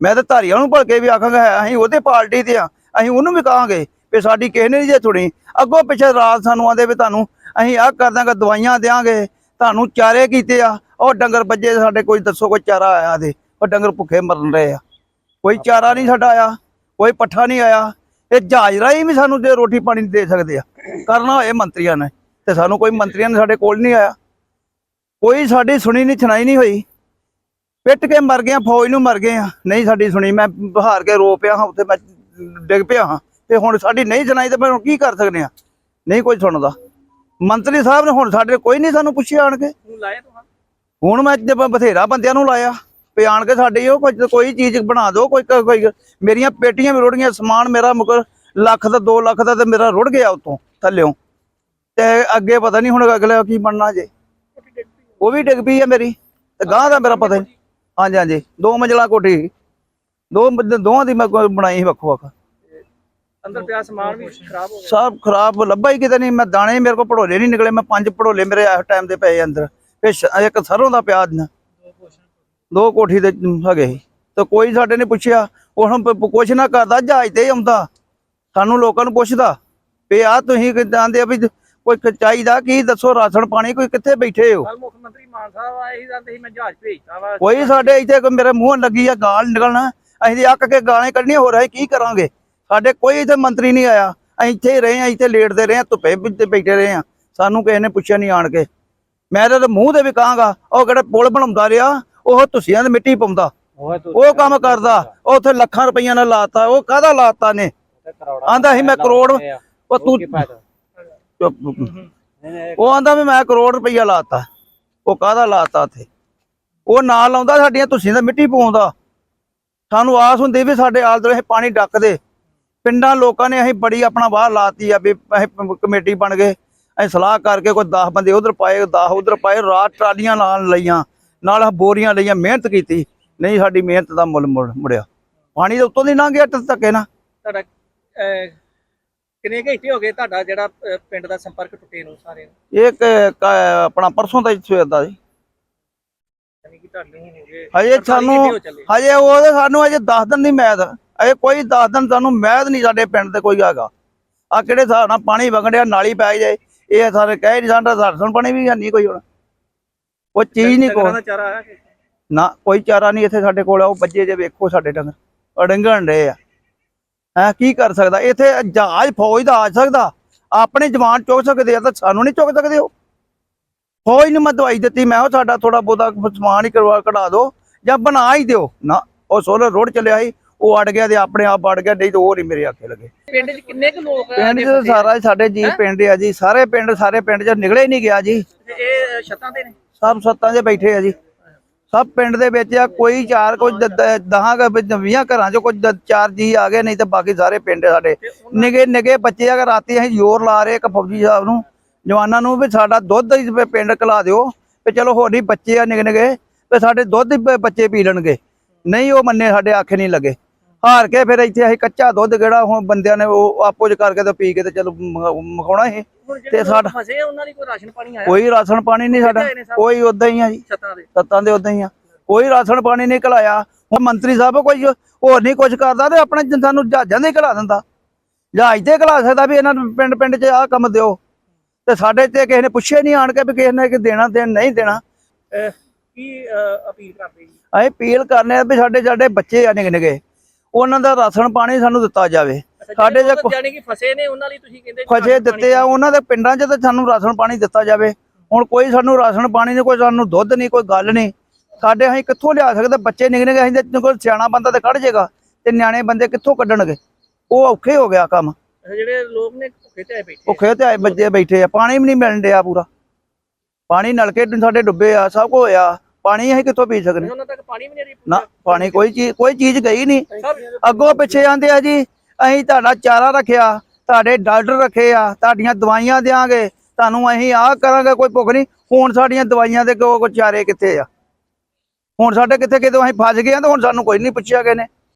F: ਮੈਂ ਤਾਂ ਧਾਰੀਆਂ ਨੂੰ ਭਲਕੇ ਵੀ ਆਖਾਂਗਾ ਹੈ, ਅਸੀਂ ਉਹਦੇ ਪਾਰਟੀ ਤੇ ਆ ਅਸੀਂ ਉਹਨੂੰ ਵੀ ਕਹਾਂਗੇ ਵੀ ਸਾਡੀ ਕਿਸੇ ਨੇ ਨਹੀਂ ਜੇ ਸੁਣੀ। ਅੱਗੋਂ ਪਿੱਛੇ ਰਾਤ ਸਾਨੂੰ ਆਂਦੇ ਵੀ ਤੁਹਾਨੂੰ ਅਸੀਂ ਆਹ ਕਰ ਦਾਂਗੇ ਦਵਾਈਆਂ ਦੇਾਂਗੇ ਤੁਹਾਨੂੰ ਚਾਰੇ ਕੀਤੇ ਆ, ਉਹ ਡੰਗਰ ਬੱਜੇ ਸਾਡੇ ਕੋਈ ਦੱਸੋ ਕੋਈ ਚਾਰਾ ਆਇਆ ਦੇ, ਉਹ ਡੰਗਰ ਭੁੱਖੇ ਮਰਨ ਰਹੇ ਆ। ਕੋਈ ਚਾਰਾ ਨਹੀਂ ਸਾਡਾ ਆਇਆ, ਕੋਈ ਪੱਠਾ ਨਹੀਂ ਆਇਆ, ਇਹ ਜਹਾਜ਼ ਰਾਹੀਂ ਵੀ ਸਾਨੂੰ ਜੇ ਰੋਟੀ ਪਾਣੀ ਦੇ ਸਕਦੇ ਆ। ਕਰਨਾ ਹੋਏ ਮੰਤਰੀਆਂ ਨੇ, ਤੇ ਸਾਨੂੰ ਕੋਈ ਮੰਤਰੀਆਂ ਨੇ ਸਾਡੇ ਕੋਲ ਨਹੀਂ ਆਇਆ। ਕੋਈ ਸਾਡੀ ਸੁਣੀ ਨਹੀਂ ਸੁਣਾਈ ਨਹੀਂ ਹੋਈ। ਪਿੱਟ ਕੇ ਮਰ ਗਏ ਫੌਜ ਨੂੰ ਮਰ ਗਏ ਆ। ਨਹੀਂ ਸਾਡੀ ਸੁਣੀ, ਮੈਂ ਹਾਰ ਕੇ ਰੋ ਪਿਆ ਹਾਂ, ਉੱਥੇ ਮੈਂ ਡਿੱਗ ਪਿਆ ਹਾਂ। ਤੇ ਹੁਣ ਸਾਡੀ ਨਹੀਂ ਸੁਣਾਈ ਤੇ ਫਿਰ ਹੁਣ ਕੀ ਕਰ ਸਕਦੇ ਆ? ਨਹੀਂ ਕੋਈ ਸੁਣਦਾ। ਮੰਤਰੀ ਸਾਹਿਬ ਨੇ ਹੁਣ ਸਾਡੇ ਕੋਈ ਨਹੀਂ ਸਾਨੂੰ ਪੁੱਛਿਆ ਆਣ ਕੇ।
A: ਹੁਣ ਲਾਇਆ ਤੁਹਾਂ
F: ਹੁਣ ਮੈਂ ਬਥੇਰਾ ਬੰਦਿਆਂ ਨੂੰ ਲਾਇਆ। ਵੀ ਆਣ ਕੇ ਸਾਡੇ ਉਹ ਕੋਈ ਕੋਈ ਚੀਜ਼ ਬਣਾ ਦਿਓ ਕੋਈ ਕੋਈ ਮੇਰੀਆਂ ਪੇਟੀਆਂ ਵੀ ਰੁੜ ਗਈਆਂ ਸਮਾਨ ਮੇਰਾ ਮੁਕਰ ਲੱਖ ਦਾ 2 ਲੱਖ ਦਾ ਤੇ ਮੇਰਾ ਰੁੜ ਗਿਆ ਉਤੋਂ ਥੱਲਿਓਂ। ਤੇ ਅੱਗੇ ਪਤਾ ਨਹੀਂ ਹੁਣ ਅਗਲੇ ਕੀ ਬਣਨਾ ਜੇ। ਉਹ ਵੀ ਡਿੱਗ ਪਈ ਹੈ ਮੇਰੀ। ਤੇ ਗਾਂ ਦਾ ਮੇਰਾ ਪਤਾ ਨਹੀਂ ਹਾਂਜੀ ਹਾਂਜੀ। ਦੋ ਮੰਜ਼ਲਾ ਕੋਠੀ। ਦੋ ਦੋਵਾਂ ਦੀ ਮੈਂ ਬਣਾਈ ਸੀ ਵੱਖੋ ਵੱਖ।
A: ਅੰਦਰ ਪਿਆ ਸਮਾਨ ਵੀ ਖਰਾਬ ਹੋ ਗਿਆ।
F: ਸਭ ਖਰਾਬ ਲੱਭਾ ਹੀ ਕਿਤੇ ਨਹੀਂ। ਮੈਂ ਦਾਣੇ ਮੇਰੇ ਕੋਲ ਪੜੋਲੇ ਨਹੀਂ ਨਿਕਲੇ। ਮੈਂ ਪੰਜ ਪੜੋਲੇ ਮੇਰੇ ਇਸ ਟਾਈਮ ਦੇ ਪਏ ਅੰਦਰ। ਫਿਰ ਇੱਕ ਸਰੋਂ ਦਾ ਪਿਆਜ਼ ਨਾ।
A: ਦੋ
F: ਕੋਠੀ ਦੇ ਹੈਗੇ ਤੇ ਕੋਈ ਸਾਡੇ ਨੇ ਪੁੱਛਿਆ ਉਹ ਹੁਣ ਪ- ਕੁਛ ਨਾ ਕਰਦਾ ਜਹਾਜ਼ ਤੇ ਆਉਂਦਾ। ਸਾਨੂੰ ਲੋਕਾਂ ਨੂੰ ਪੁੱਛਦਾ। ਵੀ ਆ ਤੁਸੀਂ ਕਿਦਾਂ ਆਂਦੇ ਆ ਵੀ ਕੋਈ ਚਾਹੀਦਾ ਕੀ? ਦੱਸੋ ਰਾਸ਼ਨ ਪਾਣੀ ਕੋਈ ਕਿੱਥੇ ਬੈਠੇ ਹੋ?
A: ਕੱਲ ਮੁੱਖ ਮੰਤਰੀ ਮਾਨ ਸਾਹਿਬ ਆਏ ਸੀ ਜਾਂਦੇ ਸੀ ਮੈਂ ਜਹਾਜ਼ ਭੇਜਤਾ ਵਾ।
F: ਕੋਈ ਸਾਡੇ ਇੱਥੇ ਕੋਈ ਮੇਰੇ ਮੂੰਹ ਲੱਗੀ ਆ ਗਾਲ ਨਿਕਲਣਾ। ਅਸੀਂ ਅੱਕ ਕੇ ਗਾਲਾਂ ਕੱਢਣੀਆਂ। ਹੋ ਰਹੀ ਕੀ ਕਰਾਂਗੇ? ਸਾਡੇ ਕੋਈ ਇੱਥੇ ਮੰਤਰੀ ਨਹੀਂ ਆਇਆ। ਅਸੀਂ ਇੱਥੇ ਹੀ ਰਹੇ ਆ ਇੱਥੇ ਲੇਟਦੇ ਰਹੇ ਆ ਧੁੱਪੇ ਵਿੱਚ ਬੈਠੇ ਰਹੇ ਆ ਸਾਨੂੰ ਕਿਸੇ ਨੇ ਪੁੱਛਿਆ ਨਹੀਂ ਆਣ ਕੇ। ਮੈਂ ਤਾਂ ਮੂੰਹ ਤੇ ਵੀ ਕਹਾਂਗਾ ਉਹ ਕਿਹੜਾ ਪੁਲ ਬਣਾਉਂਦਾ ਰਿਹਾ ਉਹ ਤੁਸੀਆਂ ਦੀ ਮਿੱਟੀ ਪਾਉਂਦਾ। ਉਹ ਕੰਮ ਕਰਦਾ ਉਹ ਉੱਥੇ ਲੱਖਾਂ ਰੁਪਈਆ ਨਾਲ ਲਾਤਾ ਉਹ ਕਾਹਦਾ ਲਾਤਾ ਨੇ? ਆਂਦਾ ਸੀ ਮੈਂ ਕਰੋੜ ਉਹ ਤੂੰ। ਉਹ ਆਂਦਾ ਵੀ ਮੈਂ ਕਰੋੜ ਰੁਪਈਆ ਲਾਤਾ। ਉਹ ਕਾਹਦਾ ਲਾਤਾ ਉੱਥੇ? ਉਹ ਨਾਲ ਲਾਉਂਦਾ ਸਾਡੀਆਂ ਤੁਸੀਂ ਦਾ ਮਿੱਟੀ ਪਾਉਂਦਾ। ਸਾਨੂੰ ਆਸ ਹੁੰਦੀ ਵੀ ਸਾਡੇ ਆਲ ਦੁਆਲੇ ਪਾਣੀ ਡੱਕ ਦੇ ਪਿੰਡਾਂ ਲੋਕਾਂ ਨੇ ਅਸੀਂ ਬੜੀ ਆਪਣਾ ਬਾਹਰ ਲਾਤੀ ਆ ਵੀ ਅਸੀਂ ਕਮੇਟੀ ਬਣ ਗਏ। ਅਸੀਂ ਸਲਾਹ ਕਰਕੇ ਕੋਈ 10 ਬੰਦੇ ਉਧਰ ਪਾਏ 10 ਉਧਰ ਪਾਏ ਰਾਤ ਟਰਾਲੀਆਂ ਨਾਲ ਲਈਆਂ ਨਾਲ ਬੋਰੀਆਂ ਲਈਆਂ ਮਿਹਨਤ ਕੀਤੀ। ਨਹੀਂ ਸਾਡੀ ਮਿਹਨਤ ਦਾ ਮੁੱਲ ਮੁੜ- ਮੁੜਿਆ। ਪਾਣੀ ਦੇ ਉੱਤੋਂ ਦੀ ਲੰਘ ਗਿਆ ਧੱਕੇ ਨਾਲ।
A: ਤੁਹਾਡਾ ਕਿੰਨੇ ਘੰਟੇ ਹੋ ਗਏ ਤੁਹਾਡਾ ਜਿਹੜਾ ਪਿੰਡ ਦਾ ਸੰਪਰਕ ਟੁੱਟੇ ਨੂੰ ਸਾਰੇ ਨੂੰ?
F: ਇਹ ਆਪਣਾ ਪਰਸੋਂ ਦਾ ਸਵੇਰ ਦਾ ਜੀ। ਹਜੇ
A: 48
F: ਸਾਨੂੰ। ਹਜੇ ਉਹ ਸਾਨੂੰ ਅਜੇ 10 ਦਿਨ ਦੀ ਮੈਦ ਅਜੇ ਕੋਈ 10 ਦਿਨ ਸਾਨੂੰ ਮੈਦ ਨਹੀਂ ਸਾਡੇ ਪਿੰਡ ਤੇ ਕੋਈ ਹੈਗਾ। ਆ ਕਿਹੜੇ ਹਿਸਾਬ ਨਾਲ ਪਾਣੀ ਵਗੜਿਆ ਨਾਲੀ ਪੈ ਜਾਏ ਇਹ ਸਾਰੇ ਕਹੇ ਨਹੀਂ ਸਾਡਾ ਸਰਸਣ ਪਾਣੀ ਵੀ ਨਹੀਂ ਕੋਈ ਹੁਣ। ਉਹ ਚੀਜ਼ ਨਹੀਂ ਕੋਈ। ਨਾ ਕੋਈ ਚਾਰਾ ਨਹੀਂ ਇੱਥੇ ਸਾਡੇ ਕੋਲ ਉਹ ਬੱਜੇ ਜੇ ਵੇਖੋ ਸਾਡੇ ਡੰਗਰ ਅੜੰਗਣ ਰਹੇ ਆ। ਹੈ ਕੀ ਕਰ ਸਕਦਾ? ਇੱਥੇ ਜਹਾਜ਼ ਫੌਜ ਦਾ ਆ ਸਕਦਾ। ਆਪਣੇ ਜਵਾਨ ਚੁੱਕ ਸਕਦੇ ਆ ਤਾਂ ਸਾਨੂੰ ਨਹੀਂ ਚੁੱਕ ਸਕਦੇ ਹੋ ਫੌਜ ਨੂੰ ਮੈਂ ਦਵਾਈ ਦਿੱਤੀ ਮੈਂ ਉਹ ਸਾਡਾ ਥੋੜਾ ਬਹੁਤਾ ਸਮਾਨ ਹੀ ਕਰਵਾ ਕਢਾ ਦਿਓ ਜਾਂ ਬਣਾ ਹੀ ਦਿਓ। ਨਾ ਉਹ ਸੋਲਰ ਰੋਡ ਚੱਲਿਆ ਸੀ ਉਹ ਅੜ ਗਿਆ ਤੇ ਆਪਣੇ ਆਪ ਅੜ ਗਿਆ ਨਹੀਂ ਤੇ ਉਹ ਨਹੀਂ ਮੇਰੇ ਆਖੇ ਲੱਗੇ।
A: ਪਿੰਡ 'ਚ ਕਿੰਨੇ ਕੁ ਲੋਕ
F: ਪਿੰਡ 'ਚ? ਸਾਰਾ ਸਾਡੇ ਜੀ ਪਿੰਡ ਆ ਜੀ ਸਾਰੇ ਪਿੰਡ ਸਾਰੇ ਪਿੰਡ 'ਚ ਨਿਕਲੇ ਨਹੀਂ ਗਿਆ ਜੀ।
A: ਤੇ ਇਹ ਛੱਤਾਂ ਤੇ ਨੇ?
F: ਸਭ ਬੈਠੇ ਆ ਜੀ। ਸਭ ਪਿੰਡ ਦੇ ਵਿੱਚ ਆ ਕੋਈ ਚਾਰ ਕੋਈ 10 20 ਘਰਾਂ 'ਚ ਕੋਈ ਚਾਰ ਜੀ ਆ ਗਏ ਨਹੀਂ ਤੇ ਬਾਕੀ ਸਾਰੇ ਪਿੰਡ ਸਾਡੇ।
A: ਤੇ
F: ਨਿਗੇ ਨਿਗੇ ਬੱਚੇ ਅਗਰ ਰਾਤੀ ਅਸੀਂ ਜ਼ੋਰ ਲਾ ਰਹੇ ਇੱਕ ਫੌਜੀ ਸਾਹਿਬ ਨੂੰ ਜਵਾਨਾਂ ਨੂੰ ਵੀ ਸਾਡਾ ਦੁੱਧ ਹੀ ਪਿੰਡ ਕਲਾ ਦਿਓ ਵੀ ਚਲੋ ਹੋਰ ਨਹੀਂ ਬੱਚੇ ਆ ਨਿਗੇ ਨਿਗੇ ਵੀ ਸਾਡੇ ਦੁੱਧ ਬੱਚੇ ਪੀ ਲੈਣਗੇ। ਨਹੀਂ ਉਹ ਮੰਨੇ ਸਾਡੇ ਆਖੇ ਨਹੀਂ ਲੱਗੇ। ਹਾਰ ਕੇ ਫਿਰ ਇੱਥੇ ਅਸੀਂ ਕੱਚਾ ਦੁੱਧ ਕਿਹੜਾ ਹੁਣ ਬੰਦਿਆਂ ਨੇ ਉਹ ਆਪੋ ਚ ਕਰਕੇ ਤੇ ਪੀ ਕੇ ਤੇ ਚਲੋ ਮਖਾਉਣਾ
A: ਜਿਹੜੇ
F: ਤੇ ਸਾਡਾ-
A: ਫਸੇ ਉਹਨਾਂ ਲਈ ਕੋਈ ਰਾਸ਼ਨ ਪਾਣੀ ਆਇਆ?
F: ਕੋਈ ਰਾਸ਼ਨ ਪਾਣੀ ਨਹੀਂ ਸਾਡਾ।
A: ਨੇ?
F: ਕੋਈ ਉਦਾਂ ਹੀ ਆ ਜੀ।
A: ਛੱਤਾਂ ਦੇ।
F: ਤੱਤਾਂ ਦੇ ਉਦਾਂ ਹੀ ਆ। ਕੋਈ ਰਾਸ਼ਨ ਪਾਣੀ ਨਹੀਂ ਘਲਾਇਆ। ਹੁਣ ਮੰਤਰੀ ਸਾਹਿਬ ਕੋਈ ਹੋਰ ਨਹੀਂ ਕੁਝ ਕਰਦਾ ਤੇ ਆਪਣੇ ਜਨ- ਸਾਨੂੰ ਜਹਾਜ਼ਾਂ ਦੇ ਘਲਾ ਦਿੰਦਾ। ਜਹਾਜ਼ ਤੇ ਘਲਾ ਸਕਦਾ ਵੀ ਇਹਨਾਂ ਨੂੰ ਪਿੰਡ ਪਿੰਡ 'ਚ ਆਹ ਕੰਮ ਦਿਓ। ਤੇ ਸਾਡੇ ਤੇ ਕਿਸੇ ਨੇ ਪੁੱਛਿਆ ਨਹੀਂ ਆਣ ਕੇ ਵੀ ਕਿਸੇ ਨੇ ਕਿ ਦੇਣਾ ਦੇਣ ਨਹੀਂ ਦੇਣਾ।
A: ਕੀ ਅਪੀਲ ਕਰਦੇ ਜੀ?
F: ਅਸੀਂ ਅਪੀਲ ਕਰਨੇ ਆ ਵੀ ਸਾਡੇ ਸਾਡੇ ਬੱਚੇ ਆ ਨਿਕ ਨਿਕੇ ਉਹਨਾਂ ਦਾ ਰਾਸ਼ਨ ਪਾਣੀ ਸਾਨੂੰ ਦਿੱਤਾ ਜਾਵੇ। ਸਾਡੇ ਜੇ
A: ਜਾਨੀ ਕਿ ਫਸੇ ਨੇ ਉਹਨਾਂ ਲਈ ਤੁਸੀਂ ਕਹਿੰਦੇ ਪਾਣੀ
F: ਦਿੱਤੇ ਆ ਉਹਨਾਂ ਦੇ ਪਿੰਡਾਂ 'ਚ ਤਾਂ ਸਾਨੂੰ ਰਾਸ਼ਨ ਪਾਣੀ ਦਿੱਤਾ ਜਾਵੇ। ਹੁਣ ਕੋਈ ਸਾਨੂੰ ਰਾਸ਼ਨ ਪਾਣੀ ਨਹੀਂ ਕੋਈ ਸਾਨੂੰ ਦੁੱਧ ਨਹੀਂ ਕੋਈ ਗੱਲ ਨਹੀਂ। ਸਾਡੇ ਅਸੀਂ ਕਿੱਥੋਂ ਲਿਆ ਸਕਦੇ? ਬੱਚੇ ਨਿਕਲਣਗੇ ਅਸੀਂ ਤੇ ਕੋਈ ਸਿਆਣਾ ਬੰਦਾ ਤੇ ਕੱਢ ਜਾਏਗਾ। ਤੇ ਨਿਆਣੇ ਬੰਦੇ ਕਿੱਥੋਂ ਕੱਢਣਗੇ? ਉਹ ਔਖੇ ਹੋ ਗਿਆ ਕੰਮ।
A: ਜਿਹੜੇ ਲੋਕ ਨੇ ਭੁੱਖੇ ਤੇ ਆਏ ਬੈਠੇ।
F: ਭੁੱਖੇ ਤੇ ਆਏ ਬੱਚੇ ਬੈਠੇ ਆ। ਪਾਣੀ ਵੀ ਨਹੀਂ ਮਿਲਣ ਡਿਆ ਪੂਰਾ। ਪਾਣੀ ਨਲਕੇ ਸਾਡੇ ਡੁੱਬੇ ਆ ਸਭ ਕੁਝ ਹੋਇਆ। ਪਾਣੀ ਅਸੀਂ ਕਿੱਥੋਂ ਪੀ ਸਕਨੇ?
A: ਉਹਨਾਂ ਤੱਕ ਪਾਣੀ ਵੀ ਨਹੀਂ ਰਹੀ
F: ਨਾ ਪਾਣੀ ਕੋਈ ਚੀਜ਼ ਕੋਈ ਚੀਜ਼ ਗਈ ਨਹੀਂ। ਅੱਗੋਂ ਪਿੱਛੇ ਆਂਦੇ ਆ ਜੀ ਅਸੀਂ ਤੁਹਾਡਾ ਚਾਰਾ ਰੱਖਿਆ ਤੁਹਾਡੇ ਡਾਕਟਰ ਰੱਖੇ ਆ ਤੁਹਾਡੀਆਂ ਦਵਾਈਆਂ ਦੇਾਂਗੇ ਤੁਹਾਨੂੰ ਅਸੀਂ ਆਹ ਕਰਾਂਗੇ ਕੋਈ ਭੁੱਖ ਨਹੀਂ। ਹੁਣ ਸਾਡੀਆਂ ਦਵਾਈਆਂ ਦੇ ਕੋ ਚਾਰੇ ਕਿੱਥੇ ਆ? ਹੁਣ ਸਾਡੇ ਕਿੱਥੇ ਕਿਤੇ ਅਸੀਂ ਫਸ ਗਏ ਆ ਤਾਂ ਹੁਣ ਸਾਨੂੰ ਕੋਈ ਨਹੀਂ ਪੁੱਛਿਆ ਗਏ ਨੇ।